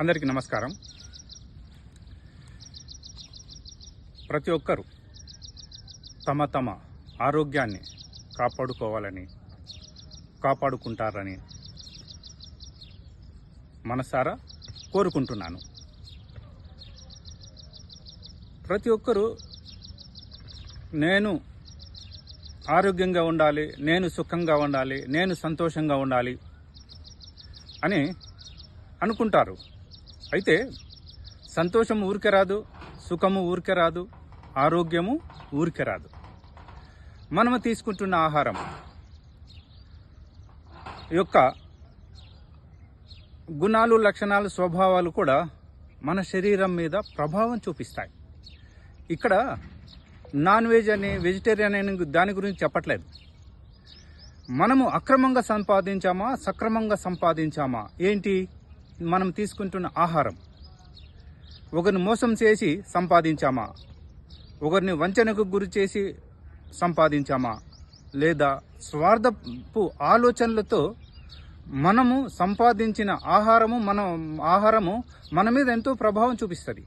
అందరికీ నమస్కారం. ప్రతి ఒక్కరూ తమ తమ ఆరోగ్యాన్ని కాపాడుకోవాలని కాపాడుకుంటారని మనసారా కోరుకుంటున్నాను. ప్రతి ఒక్కరూ నేను ఆరోగ్యంగా ఉండాలి నేను సుఖంగా ఉండాలి నేను సంతోషంగా ఉండాలి అని అనుకుంటారు. అయితే సంతోషం ఊరికే రాదు సుఖము ఊరికే రాదు ఆరోగ్యము ఊరికే రాదు. మనము తీసుకుంటున్న ఆహారం యొక్క గుణాలు లక్షణాలు స్వభావాలు కూడా మన శరీరం మీద ప్రభావం చూపిస్తాయి. ఇక్కడ నాన్ వెజ్ అని వెజిటేరియన్ అని దాని గురించి చెప్పట్లేదు. మనము అక్రమంగా సంపాదించామా సక్రమంగా సంపాదించామా? ఏంటి? మనం తీసుకుంటున్న ఆహారం. ఒకరిని మోసం చేసి సంపాదించామా? ఒకరిని వంచనకు గురి చేసి సంపాదించామా? లేదా స్వార్థపు ఆలోచనలతో మనము సంపాదించిన ఆహారము మన ఆహారము మన మీద ఎంతో ప్రభావం చూపిస్తుంది.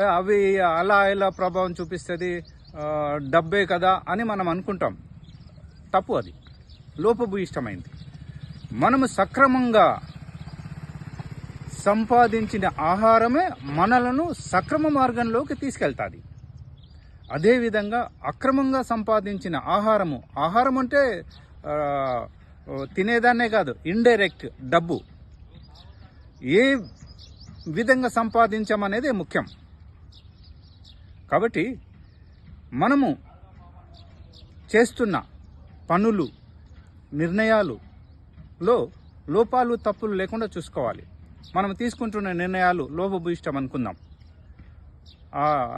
అవి అలా ఇలా ప్రభావం చూపిస్తుంది డబ్బే కదా అని మనం అనుకుంటాం. తప్పు అది. లోపభూయిష్టమైంది. మనము సక్రమంగా సంపాదించిన ఆహారమే మనలను సక్రమ మార్గంలోకి తీసుకెళ్తాది. అదేవిధంగా అక్రమంగా సంపాదించిన ఆహారము ఆహారం అంటే తినేదాన్నే కాదు ఇండైరెక్ట్ డబ్బు. ఏ విధంగా సంపాదించామనేది ముఖ్యం. కాబట్టి మనము చేస్తున్న పనులు నిర్ణయాలులో లోపాలు తప్పులు లేకుండా చూసుకోవాలి. మనం తీసుకుంటున్న నిర్ణయాలు లోపభూయిష్టం అనుకుందాం.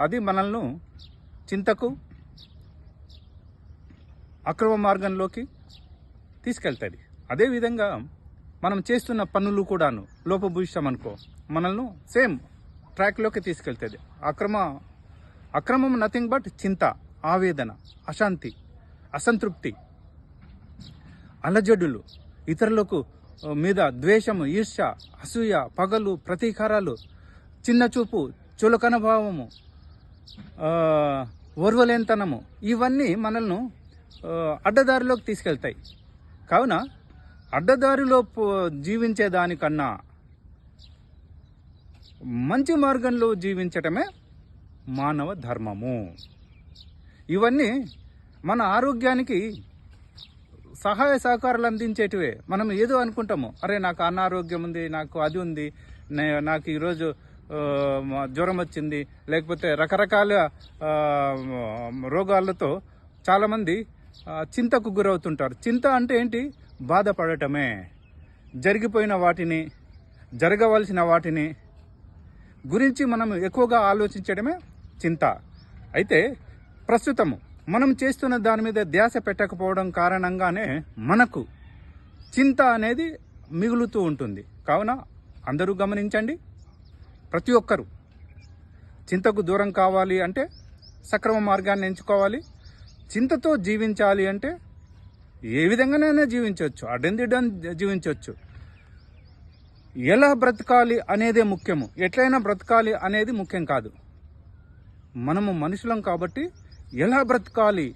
అది మనల్ని చింతకు అక్రమ మార్గంలోకి తీసుకెళ్తుంది. అదేవిధంగా మనం చేస్తున్న పనులు కూడాను లోపభూయిష్టం అనుకో మనల్ని సేమ్ ట్రాక్లోకి తీసుకెళ్తుంది. అక్రమ అక్రమం నథింగ్ బట్ చింత ఆవేదన అశాంతి అసంతృప్తి అలజడులు ఇతరులకు మీద ద్వేషము ఈర్ష్య అసూయ పగలు ప్రతీకారాలు చిన్న చూపు చులకన భావము ఆ, ఇవన్నీ మనల్ని అడ్డదారిలోకి తీసుకెళ్తాయి. కావున అడ్డదారిలో జీవించే దానికన్నా మంచి మార్గంలో జీవించటమే మానవ ధర్మము. ఇవన్నీ మన ఆరోగ్యానికి సహాయ సహకారాలు అందించేటివే. మనం ఏదో అనుకుంటాము. అరే నాకు అనారోగ్యం ఉంది నాకు అది ఉంది నాకు ఈరోజు జ్వరం వచ్చింది. లేకపోతే రకరకాల రోగాలతో చాలామంది చింతకు గురవుతుంటారు. చింత అంటే ఏంటి? బాధపడటమే. జరిగిపోయిన వాటిని జరగవలసిన వాటిని గురించి మనం ఎక్కువగా ఆలోచించడమే చింత. అయితే ప్రస్తుతము. మనం చేస్తున్న దాని మీద ధ్యాస పెట్టకపోవడం కారణంగానే మనకు చింత అనేది మిగులుతూ ఉంటుంది. కావున అందరూ గమనించండి. ప్రతి ఒక్కరూ చింతకు దూరం కావాలి అంటే సక్రమ మార్గాన్ని ఎంచుకోవాలి. చింతతో జీవించాలి అంటే ఏ విధంగానైనా జీవించవచ్చు. అడ్డందిడ్డం జీవించవచ్చు. ఎలా బ్రతకాలి అనేదే ముఖ్యము. ఎట్లయినా బ్రతకాలి అనేది ముఖ్యం కాదు. మనము మనుషులం కాబట్టి ఎలా బ్రతకాలి?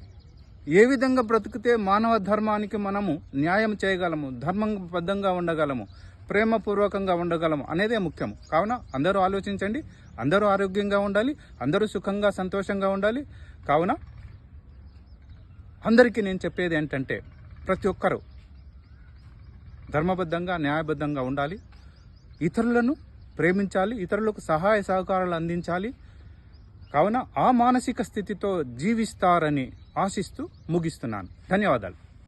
ఏ విధంగా బ్రతికితే మానవ ధర్మానికి మనము న్యాయం చేయగలము? ధర్మబద్ధంగా ఉండగలము? ప్రేమపూర్వకంగా ఉండగలము? అనేదే ముఖ్యం. కావున అందరూ ఆలోచించండి. అందరూ ఆరోగ్యంగా ఉండాలి. అందరూ సుఖంగా సంతోషంగా ఉండాలి. కావున అందరికీ నేను చెప్పేది ఏంటంటే ప్రతి ఒక్కరూ ధర్మబద్ధంగా న్యాయబద్ధంగా ఉండాలి. ఇతరులను ప్రేమించాలి. ఇతరులకు సహాయ సహకారాలు అందించాలి. కావున ఆ మానసిక స్థితితో జీవిస్తారని ఆశిస్తూ ముగిస్తున్నాను. ధన్యవాదాలు.